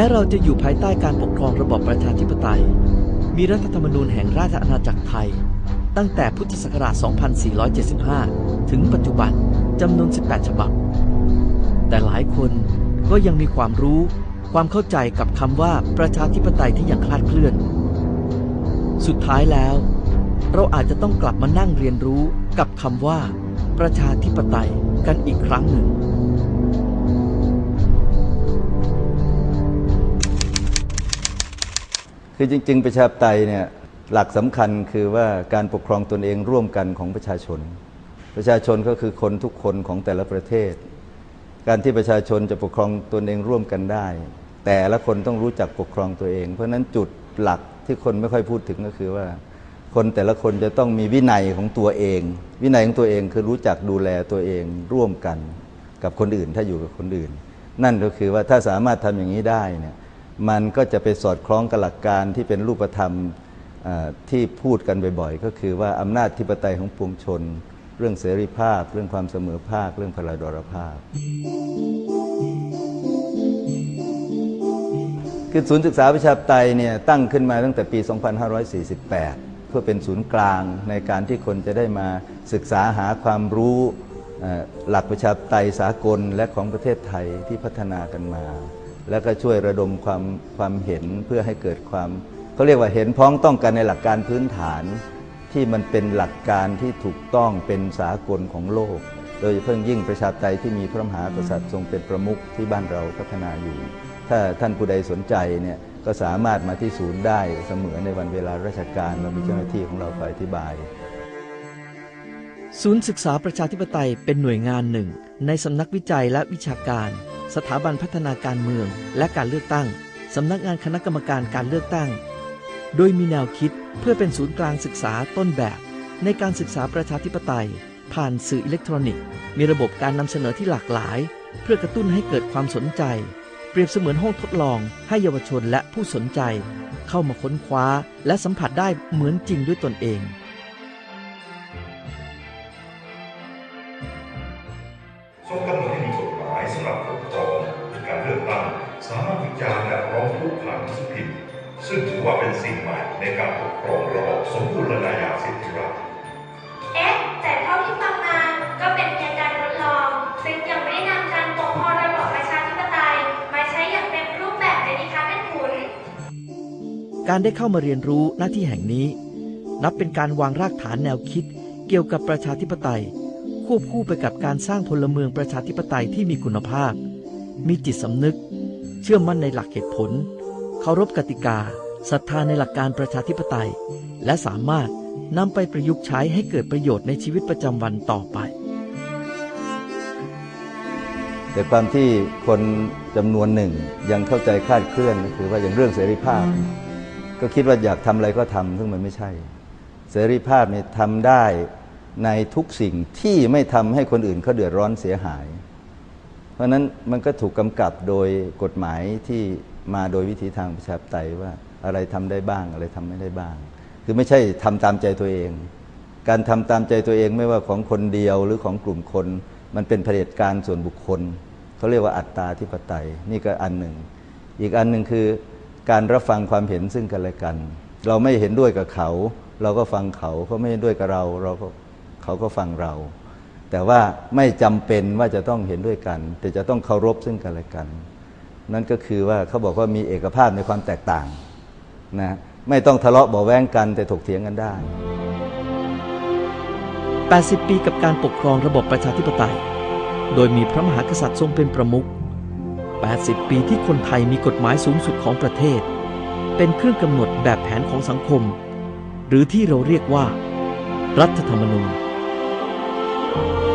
ม้เราจะอยู่ภายใต้การปกครองระบอบประชาธิปไตย มีรัฐธรรมนูญแห่งราชอาณาจักรไทย ตั้งแต่พุทธศักราช 2475 ถึงปัจจุบันจำนวน 18 ฉบับ แต่หลายคนก็ยังมีความรู้ ความเข้าใจกับคำว่าประชาธิปไตยที่ยังคลาดเคลื่อน สุดท้ายแล้ว เราอาจจะต้องกลับมานั่งเรียนรู้กับคำว่า ประชาธิปไตยกันอีกครั้งหนึ่ง คือจริง ๆ ประชาธิปไตยเนี่ยหลักสำคัญคือว่าการปกครองตนเองร่วมกันของประชาชน ประชาชนก็คือคนทุกคนของแต่ละประเทศ การที่ประชาชนจะปกครองตนเองร่วมกันได้ แต่ละคนต้องรู้จักปกครองตัวเอง เพราะนั้นจุดหลักที่คนไม่ค่อยพูดถึงก็คือว่า คนแต่ละคนจะต้องมีวินัยของตัวเอง วินัยของตัวเองคือรู้จักดูแลตัวเองร่วมกันกับคนอื่นถ้าอยู่กับคนอื่น นั่นก็คือว่าถ้าสามารถทำอย่างนี้ได้เนี่ย มันก็จะไปสอดคล้องกับหลักการที่เป็นรูปธรรมที่พูดกันบ่อยๆ ก็คือว่าอำนาจธิปไตยของปวงชน เรื่องเสรีภาพ เรื่องความเสมอภาค เรื่องพลาดรภาพ คือศูนย์ศึกษาประชาธิปไตยเนี่ยตั้งขึ้นมาตั้งแต่ปี 2548 เพื่อเป็นศูนย์กลางในการที่คนจะได้มาศึกษาหาความรู้หลักประชาธิปไตยสากลและของประเทศไทยที่พัฒนากันมา แล้วก็ช่วยระดมความความเห็นเพื่อให้เกิดความเขาเรียกว่าเห็นพ้องต้องกันในหลักการพื้นฐาน ที่มันเป็นหลักการที่ถูกต้องเป็นสากลของโลก โดยเฉพาะยิ่งประชาธิปไตยที่มีพระมหากษัตริย์ทรงเป็นประมุขที่บ้านเราพัฒนาอยู่ ถ้าท่านผู้ใดสนใจเนี่ยก็สามารถมาที่ศูนย์ได้เสมอในวันเวลาราชการเรามีเจ้าหน้าที่ของเราคอยอธิบาย ศูนย์ศึกษาประชาธิปไตยเป็นหน่วยงานหนึ่ง ในสำนักวิจัยและวิชาการ สถาบันพัฒนาการเมืองและการเลือกตั้ง สำนักงานคณะกรรมการการเลือกตั้ง โดยมีแนวคิดเพื่อเป็นศูนย์กลางศึกษาต้นแบบ ในการศึกษาประชาธิปไตย ผ่านสื่ออิเล็กทรอนิกส์ มีระบบการนำเสนอที่หลากหลาย เพื่อกระตุ้นให้เกิดความสนใจ เปรียบเสมือนห้องทดลองให้เยาวชนและผู้สนใจ เข้ามาค้นคว้าและสัมผัสได้เหมือนจริงด้วยตนเองทรงกำหนด สำหรับปกครองการเลือกตั้งสามารถวิจารณ์และร้องทุกข์ผ่านหนังสือพิมพ์ซึ่งถือว่าเป็นสิ่งใหม่ในการปกครองระบอบสมบูรณาญาสิทธิราชย์เอ๊ะ แต่เท่าที่ฟังมาก็เป็นเพียงการทดลอง ซึ่งยังไม่ได้นำการปกครองระบอบประชาธิปไตยมาใช้อย่างเต็มรูปแบบเลยนี่คะท่านขุนการได้เข้ามาเรียนรู้หน้าที่แห่งนี้ นับเป็นการวางรากฐานแนวคิดเกี่ยวกับประชาธิปไตย ควบคู่ไปกับการสร้างพลเมืองประชาธิปไตยที่มีคุณภาพ มีจิตสำนึก เชื่อมั่นในหลักเหตุผล เคารพกติกาศรัทธาในหลักการประชาธิปไตย และสามารถนำไปประยุกต์ใช้ให้เกิดประโยชน์ในชีวิตประจำวันต่อไป แต่ความที่คนจำนวนหนึ่งยังเข้าใจคลาดเคลื่อนก็คือว่าอย่างเรื่องเสรีภาพ ก็คิดว่าอยากทำอะไรก็ทำซึ่งมันไม่ใช่ เสรีภาพเนี่ยทำได้ ในทุกสิ่งที่ไม่ทำให้คนอื่นเขาเดือดร้อนเสียหาย เพราะนั้นมันก็ถูกกำกับโดยกฎหมายที่มาโดยวิธีทางประชาธิปไตยว่าอะไรทำได้บ้างอะไรทำไม่ได้บ้าง คือไม่ใช่ทำตามใจตัวเอง การทำตามใจตัวเองไม่ว่าของคนเดียวหรือของกลุ่มคน มันเป็นเผด็จการส่วนบุคคลเขาเรียกว่าอัตตาธิปไตยนี่ก็อันหนึ่ง อีกอันหนึ่งคือการรับฟังความเห็นซึ่งกันและกัน เราไม่เห็นด้วยกับเขา เราก็ฟังเขาเขาไม่เห็นด้วยกับเราเราก็ เขาก็ฟังเรา แต่ว่าไม่จำเป็นว่าจะต้องเห็นด้วยกัน แต่จะต้องเคารพซึ่งกันและกัน นั่นก็คือว่าเขาบอกว่ามีเอกภาพในความแตกต่างนะไม่ต้องทะเลาะเบาแวงกันแต่ถกเถียงกันได้ 80 ปีกับการปกครองระบบประชาธิปไตย โดยมีพระมหากษัตริย์ทรงเป็นประมุข 80 ปีที่คนไทยมีกฎหมายสูงสุดของประเทศ เป็นเครื่องกำหนดแบบแผนของสังคม หรือที่เราเรียกว่า รัฐธรรมนูญ Lord.